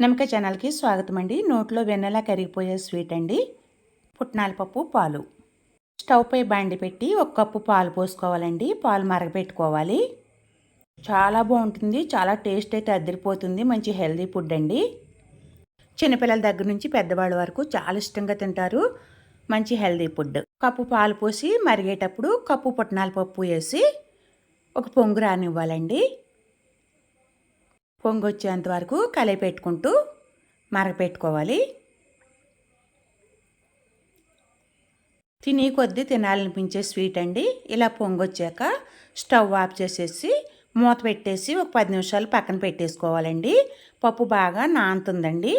నమ్మక ఛానల్కి స్వాగతం అండి. నోట్లో వెన్నెలా కరిగిపోయే స్వీట్ అండి. పుట్నాల పప్పు పాలు. స్టవ్పై బండి పెట్టి ఒక కప్పు పాలు పోసుకోవాలండి. పాలు మరగపెట్టుకోవాలి. చాలా బాగుంటుంది. చాలా టేస్ట్ అయితే అదిరిపోతుంది మంచి హెల్దీ ఫుడ్ అండి. చిన్నపిల్లల దగ్గర నుంచి పెద్దవాళ్ళ వరకు చాలా ఇష్టంగా తింటారు. మంచి హెల్దీ ఫుడ్. కప్పు పాలు పోసి మరిగేటప్పుడు కప్పు పుట్నాల పప్పు వేసి ఒక పొంగు రానివ్వాలండి. పొంగు వచ్చేంత వరకు కలిపి పెట్టుకుంటూ మరగపెట్టుకోవాలి. తిని కొద్దీ తినాలనిపించే స్వీట్ అండి. ఇలా పొంగొచ్చాక స్టవ్ ఆఫ్ చేసేసి మూత పెట్టేసి ఒక పది నిమిషాలు పక్కన పెట్టేసుకోవాలండి. పప్పు బాగా నాంతుందండి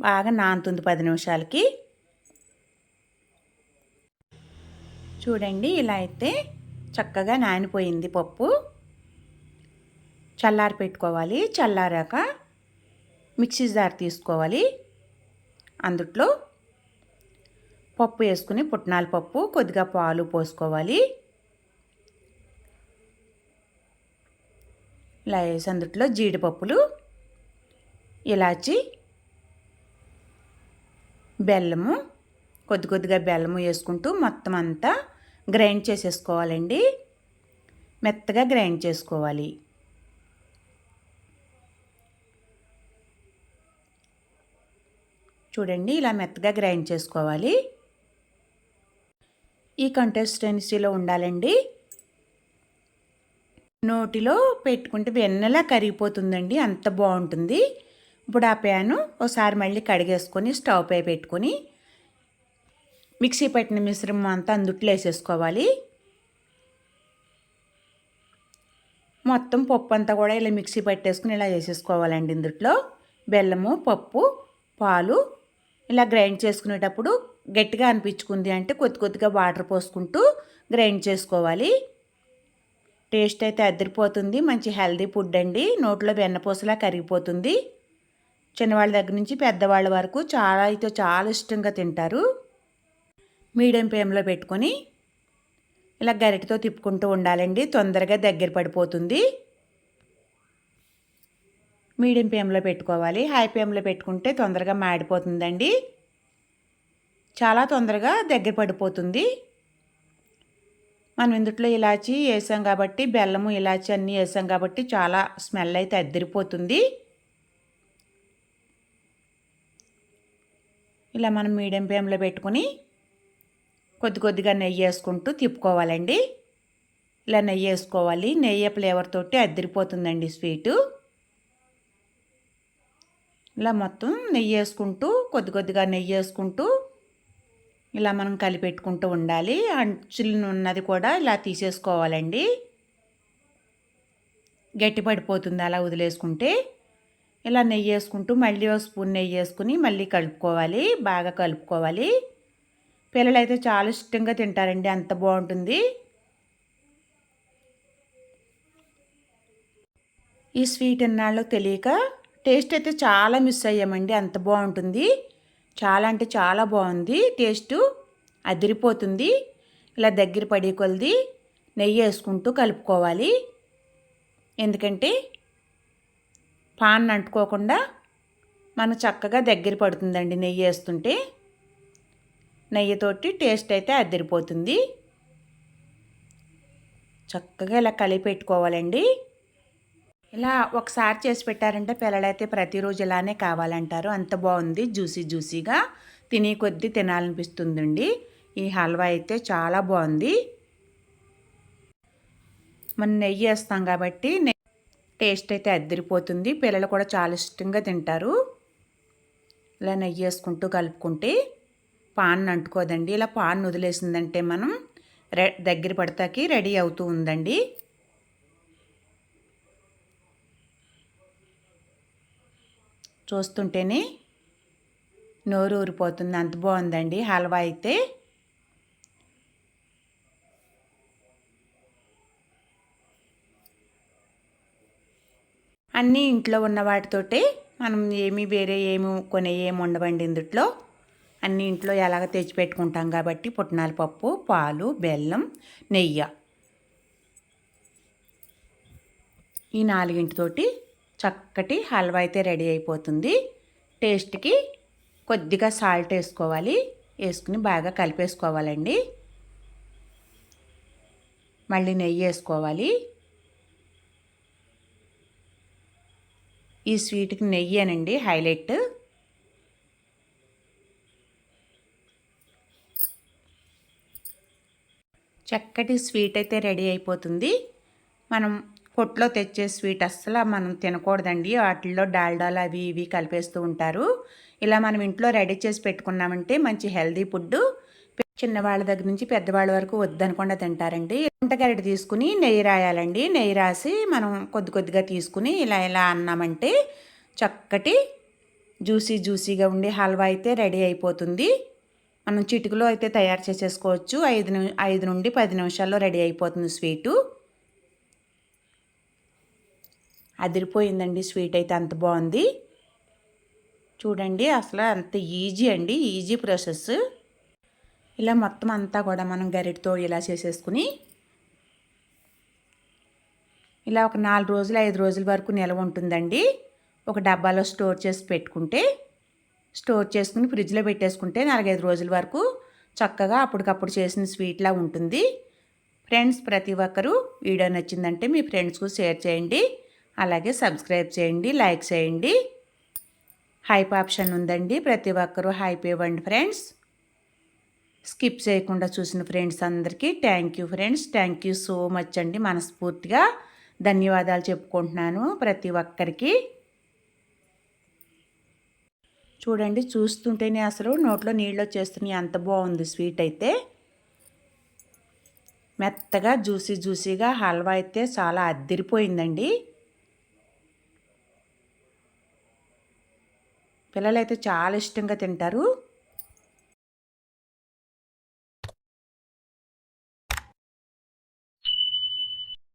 బాగా నాంతుంది పది నిమిషాలకి. చూడండి ఇలా అయితే చక్కగా నానిపోయింది పప్పు. చల్లారి పెట్టుకోవాలి చల్లారాక మిక్సీ జార్ తీసుకోవాలి. అందుట్లో పప్పు వేసుకుని పుట్నాల పప్పు కొద్దిగా పాలు పోసుకోవాలి. ఇలా వేసి అందుట్లో జీడిపప్పులు ఇలాచి బెల్లము కొద్ది కొద్దిగా బెల్లము వేసుకుంటూ మొత్తం అంతా గ్రైండ్ చేసేసుకోవాలండి. మెత్తగా గ్రైండ్ చేసుకోవాలి. చూడండి ఇలా మెత్తగా గ్రైండ్ చేసుకోవాలి. ఈ కంటెస్టెన్సీలో ఉండాలండి. నోటిలో పెట్టుకుంటే వెన్నెలా కరిగిపోతుందండి అంత బాగుంటుంది. ఇప్పుడు ఆ ప్యాను ఒకసారి మళ్ళీ కడిగేసుకొని స్టవ్ పై పెట్టుకొని మిక్సీ పెట్టిన మిశ్రమం అంతా అందుట్లో వేసేసుకోవాలి. మొత్తం పప్పు అంతా కూడా ఇలా మిక్సీ పట్టేసుకుని ఇలా వేసేసుకోవాలండి ఇందుట్లో. బెల్లము పప్పు పాలు ఇలా గ్రైండ్ చేసుకునేటప్పుడు గట్టిగా అనిపించుకుంది అంటే కొద్ది కొద్దిగా వాటర్ పోసుకుంటూ గ్రైండ్ చేసుకోవాలి. టేస్ట్ అయితే అదిరిపోతుంది మంచి హెల్దీ ఫుడ్ అండి. నోట్లో వెన్నపూసలా కరిగిపోతుంది. చిన్నవాళ్ళ దగ్గర నుంచి పెద్దవాళ్ళ వరకు చాలా అయితే చాలా ఇష్టంగా తింటారు. మీడియం ఫ్లేమ్లో పెట్టుకొని ఇలా గరిటతో తిప్పుకుంటూ ఉండాలండి. తొందరగా దగ్గర పడిపోతుంది. మీడియం ఫ్లేమ్లో పెట్టుకోవాలి. హై ఫ్లేమ్లో పెట్టుకుంటే తొందరగా మాడిపోతుందండి. చాలా తొందరగా దగ్గర పడిపోతుంది. మనం ఇందుట్లో ఇలాచి వేసాం కాబట్టి బెల్లము ఇలాచి అన్నీ వేసాం కాబట్టి చాలా స్మెల్ అయితే అద్దరిపోతుంది. ఇలా మనం మీడియం ఫ్లేమ్లో పెట్టుకుని కొద్ది కొద్దిగా నెయ్యి వేసుకుంటూ తిప్పుకోవాలండి. ఇలా నెయ్యి వేసుకోవాలి. నెయ్యి ఫ్లేవర్ తోటి అద్దరిపోతుందండి స్వీటు. ఇలా మొత్తం నెయ్యి వేసుకుంటూ కొద్ది కొద్దిగా నెయ్యి వేసుకుంటూ ఇలా మనం కలిపెట్టుకుంటూ ఉండాలి. అంచులను ఉన్నది కూడా ఇలా తీసేసుకోవాలండి. గట్టి పడిపోతుంది అలా వదిలేసుకుంటే. ఇలా నెయ్యి వేసుకుంటూ మళ్ళీ ఒక స్పూన్ నెయ్యి వేసుకుని మళ్ళీ కలుపుకోవాలి. బాగా కలుపుకోవాలి. పిల్లలు అయితే చాలా ఇష్టంగా తింటారండి. అంత బాగుంటుంది. ఈ స్వీట్ ఎన్నాళ్ళు తెలియక టేస్ట్ అయితే చాలా మిస్ అయ్యామండి. అంత బాగుంటుంది. చాలా అంటే చాలా బాగుంది. టేస్టు అదిరిపోతుంది. ఇలా దగ్గర పడి కొలిది నెయ్యి వేసుకుంటూ కలుపుకోవాలి. ఎందుకంటే పాన్ అంటుకోకుండా మనం చక్కగా దగ్గర పడుతుందండి నెయ్యి వేస్తుంటే. నెయ్యితోటి టేస్ట్ అయితే అదిరిపోతుంది. చక్కగా ఇలా కలిపి పెట్టుకోవాలండి. ఇలా ఒకసారి చేసి పెట్టారంటే పిల్లలైతే ప్రతిరోజు ఇలానే కావాలంటారు. అంత బాగుంది జ్యూసీ జ్యూసీగా. తినే కొద్దీ తినాలనిపిస్తుందండి. ఈ హల్వా అయితే చాలా బాగుంది. మనం నెయ్యి వేస్తాం కాబట్టి టేస్ట్ అయితే అద్దరిపోతుంది పిల్లలు కూడా చాలా ఇష్టంగా తింటారు. ఇలా నెయ్యి వేసుకుంటూ కలుపుకుంటే పాన్ అంటుకోదండి ఇలా పాన్ వదిలేసిందంటే మనం రె దగ్గర పడతాకి రెడీ అవుతూ ఉందండి. చూస్తుంటేనే నోరు ఊరిపోతుంది. అంత బాగుందండి. హల్వా అయితే. అన్నీ ఇంట్లో ఉన్న వాటితోటే మనం ఏమి వేరే ఏమి కొనే ఏమి ఉండవండి ఇందుట్లో. అన్ని ఇంట్లో ఎలాగ తెచ్చిపెట్టుకుంటాం కాబట్టి పుట్నాల పప్పు పాలు బెల్లం నెయ్యి. ఈ నాలుగింటితోటి చక్కటి హల్వా అయితే రెడీ అయిపోతుంది. టేస్ట్కి కొద్దిగా సాల్ట్ వేసుకోవాలి. వేసుకుని బాగా కలిపేసుకోవాలండి. మళ్ళీ నెయ్యి వేసుకోవాలి. ఈ స్వీట్కి నెయ్యి అనండి హైలైట్. చక్కటి స్వీట్ అయితే రెడీ అయిపోతుంది. మనం కొట్లో తెచ్చే స్వీట్ అస్సలు మనం తినకూడదండి. వాటిల్లో డాల్డాలు అవి ఇవి కలిపేస్తూ ఉంటారు. ఇలా మనం ఇంట్లో రెడీ చేసి పెట్టుకున్నామంటే మంచి హెల్దీ ఫుడ్ చిన్నవాళ్ళ దగ్గర నుంచి పెద్దవాళ్ళ వరకు వద్దనకుండా తింటారండి. వంటగరిట తీసుకుని నెయ్యి రాయాలండి. నెయ్యి రాసి మనం కొద్ది కొద్దిగా తీసుకుని ఇలా ఇలా అన్నామంటే చక్కటి జ్యూసీ జ్యూసీగా ఉండే హల్వా అయితే రెడీ అయిపోతుంది. మనం చిటికలో అయితే తయారు చేసేసుకోవచ్చు. ఐదు ఐదు నుండి పది నిమిషాల్లో రెడీ అయిపోతుంది స్వీటు. అదిరిపోయిందండి స్వీట్ అయితే అంత బాగుంది. చూడండి అసలు అంత ఈజీ అండి ఈజీ ప్రాసెస్. ఇలా మొత్తం అంతా కూడా మనం గరిటతో ఇలా చేసేసుకుని ఇలా ఒక నాలుగు రోజులు ఐదు రోజుల వరకు నిల్వ ఉంటుందండి. ఒక డబ్బాలో స్టోర్ చేసి పెట్టుకుంటే స్టోర్ చేసుకుని ఫ్రిడ్జ్లో పెట్టేసుకుంటే నాలుగైదు రోజుల వరకు చక్కగా అప్పటికప్పుడు చేసిన స్వీట్లా ఉంటుంది. ఫ్రెండ్స్ ప్రతి ఒక్కరూ వీడియో నచ్చిందంటే మీ ఫ్రెండ్స్కు షేర్ చేయండి. అలాగే సబ్స్క్రైబ్ చేయండి లైక్ చేయండి. హైప్ ఆప్షన్ ఉందండి. ప్రతి ఒక్కరూ హైప్ ఇవ్వండి ఫ్రెండ్స్. స్కిప్ చేయకుండా చూసిన ఫ్రెండ్స్ అందరికీ thank you friends. Thank you so much అండి. మనస్ఫూర్తిగా ధన్యవాదాలు చెప్పుకుంటున్నాను ప్రతి ఒక్కరికి. చూడండి చూస్తుంటేనే అసలు నోట్లో నీళ్ళు వచ్చేస్తున్నాయి. అంత బాగుంది స్వీట్ అయితే. మెత్తగా జ్యూసీ జ్యూసీగా హల్వా అయితే చాలా అద్దిరిపోయిందండి. పిల్లలైతే చాలా ఇష్టంగా తింటారు.